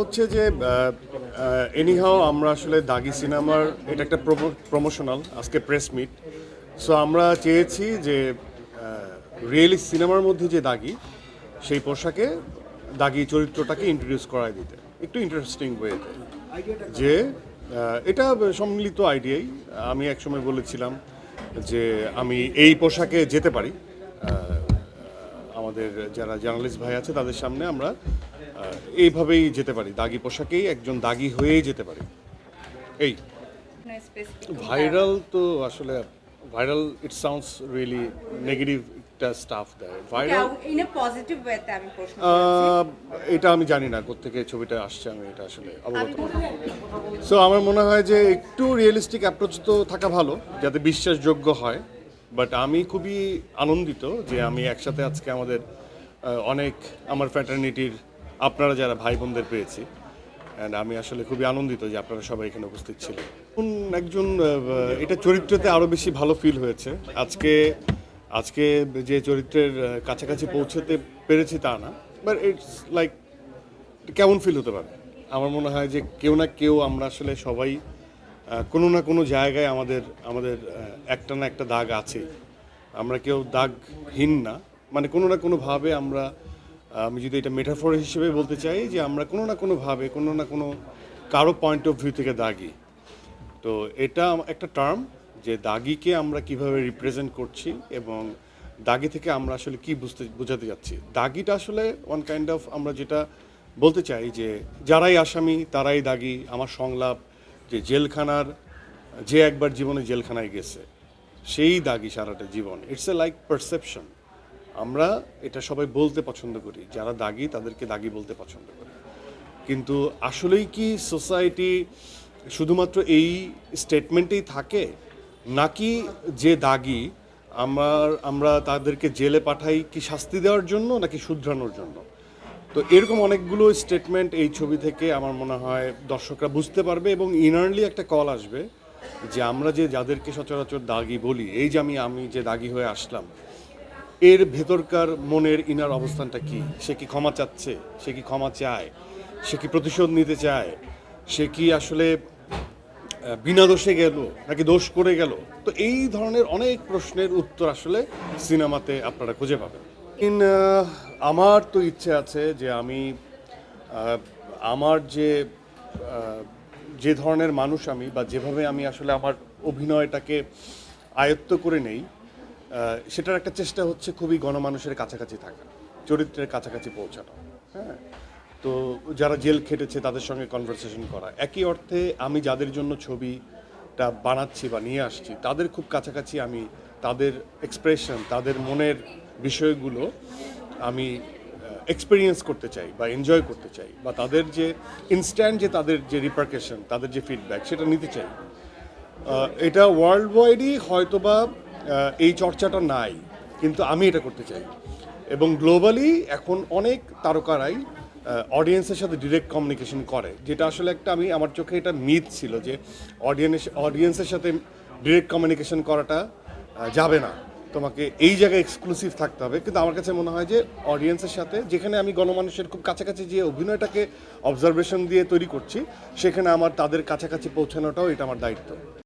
হচ্ছে যে এনিহাও আমরা আসলে দাগি সিনেমার এটা একটা প্রমোশনাল আজকে প্রেস মিট সো আমরা চেয়েছি যে রিয়েলি সিনেমার মধ্যে যে দাগি, সেই পোশাকে দাগি চরিত্রটাকে ইন্ট্রোডিউস করায় দিতে। একটু ইন্টারেস্টিং ওয়েতে যে এটা সম্মিলিত আইডিয়াই আমি একসময় বলেছিলাম যে, আমি এই পোশাকে যেতে পারি। আমাদের যারা জার্নালিস্ট ভাই আছে, তাদের সামনে আমরা এইভাবেই যেতে পারি দাগি পোশাকেই একজন দাগি হয়েই যেতে পারি। এই ভাইরাল তো আসলে viral it sounds really negative একটা স্টাফ দেয়। ভাইরাল ইন এ পজিটিভ ওয়েতে আমি প্রশ্ন এটা আমি জানি না কোথেকে ছবিটা আসছে আমি এটা আসলে অবগত সো আমার মনে হয় যে একটু রিয়েলিস্টিক অ্যাপ্রোচ তো থাকা ভালো যাতে বিশ্বাসযোগ্য হয়। বাট আমি খুবই আনন্দিত যে আমি একসাথে আজকে আমাদের অনেক আমার ফ্যাটার্নিটির আপনারা যারা ভাই বোনদের পেয়েছি অ্যান্ড আমি আসলে খুবই আনন্দিত যে আপনারা সবাই এখানে উপস্থিত ছিলেন। একজন এটা চরিত্রতে আরও বেশি ভালো ফিল হয়েছে। আজকে আজকে যে চরিত্রের কাছাকাছি পৌঁছতে পেরেছি তা না বাট ইটস লাইক কেমন ফিল হতে পারে? আমার মনে হয় যে কেউ না কেউ আমরা আসলে সবাই কোনো না কোনো জায়গায় আমাদের আমাদের একটা না একটা দাগ আছে আমরা কেউ দাগহীন না মানে কোনো না কোনোভাবে আমরা আমি যদি এটা মেটাফর হিসেবে বলতে চাই যে আমরা কোনো না কোনোভাবে, কোনো না কোনো কারও পয়েন্ট অফ ভিউ থেকে দাগি। তো এটা একটা টার্ম যে দাগিকে আমরা কীভাবে রিপ্রেজেন্ট করছি এবং দাগি থেকে আমরা আসলে কি বুঝতে, বোঝাতে যাচ্ছি। দাগিটা আসলে ওয়ান কাইন্ড অফ আমরা যেটা বলতে চাই যে যারাই আসামি, তারাই দাগি। আমার সংলাপ যে জেলখানার, যে একবার জীবনে জেলখানায় গেছে, সেই দাগি সারাটা জীবন। ইটস এ লাইক পারসেপশন আমরা এটা সবাই বলতে পছন্দ করি। যারা দাগি, তাদেরকে দাগি বলতে পছন্দ করি। কিন্তু আসলেই কি সোসাইটি শুধুমাত্র এই স্টেটমেন্টেই থাকে? নাকি যে দাগি, আমার, আমরা তাদেরকে জেলে পাঠাই কি শাস্তি দেওয়ার জন্য নাকি শুধরানোর জন্য? তো এরকম অনেকগুলো স্টেটমেন্ট এই ছবি থেকে আমার মনে হয় দর্শকরা বুঝতে পারবে এবং ইনারলি একটা কল আসবে যে আমরা যে যাদেরকে সচরাচর দাগি বলি, এই যে আমি আমি যে দাগি হয়ে আসলাম এর ভেতরকার মনের ইনার অবস্থানটা কি? সে কি ক্ষমা চাচ্ছে? সে কি ক্ষমা চায়? সে কি প্রতিশোধ নিতে চায়? সে কি আসলে বিনা দোষে গেল নাকি দোষ করে গেল? তো এই ধরনের অনেক প্রশ্নের উত্তর আসলে সিনেমাতে আপনারা খুঁজে পাবেন। ইন আমার তো ইচ্ছে আছে যে আমি আমার যে যে ধরনের মানুষ আমি বা যেভাবে আমি আসলে আমার অভিনয়টাকে আয়ত্ত করে নেই সেটার একটা চেষ্টা হচ্ছে খুবই গণমানুষের কাছাকাছি থাকা, চরিত্রের কাছাকাছি পৌঁছানো হ্যাঁ? তো যারা জেল খেটেছে তাদের সঙ্গে কনভারসেশন করা। একই অর্থে আমি যাদের জন্য ছবিটা বানাচ্ছি বা নিয়ে আসছি, তাদের খুব কাছাকাছি আমি তাদের এক্সপ্রেশন তাদের মনের বিষয়গুলো আমি এক্সপিরিয়েন্স করতে চাই বা এনজয় করতে চাই বা তাদের যে ইনস্ট্যান্ট যে তাদের যে রিপার্কেশন তাদের যে ফিডব্যাক সেটা নিতে চাই। এটা ওয়ার্ল্ড ওয়াইডই হয়তোবা এই চর্চাটা নাই, কিন্তু আমি এটা করতে চাই। এবং গ্লোবালি এখন অনেক তারকারাই অডিয়েন্সের সাথে ডিরেক্ট কমিউনিকেশন করে, যেটা আসলে একটা আমি, আমার চোখে এটা মিথ ছিল যে অডিয়েন্স অডিয়েন্সের সাথে ডিরেক্ট কমিউনিকেশন করাটা যাবে না। তোমাকে এই জায়গায় এক্সক্লুসিভ থাকতে হবে। কিন্তু আমার কাছে মনে হয় যে অডিয়েন্সের সাথে, যেখানে আমি গণমানুষের খুব কাছাকাছি যে অভিনয়টাকে অবজারভেশন দিয়ে তৈরি করছি, সেখানে আমার তাদের কাছাকাছি পৌঁছানোটাও এটা আমার দায়িত্ব।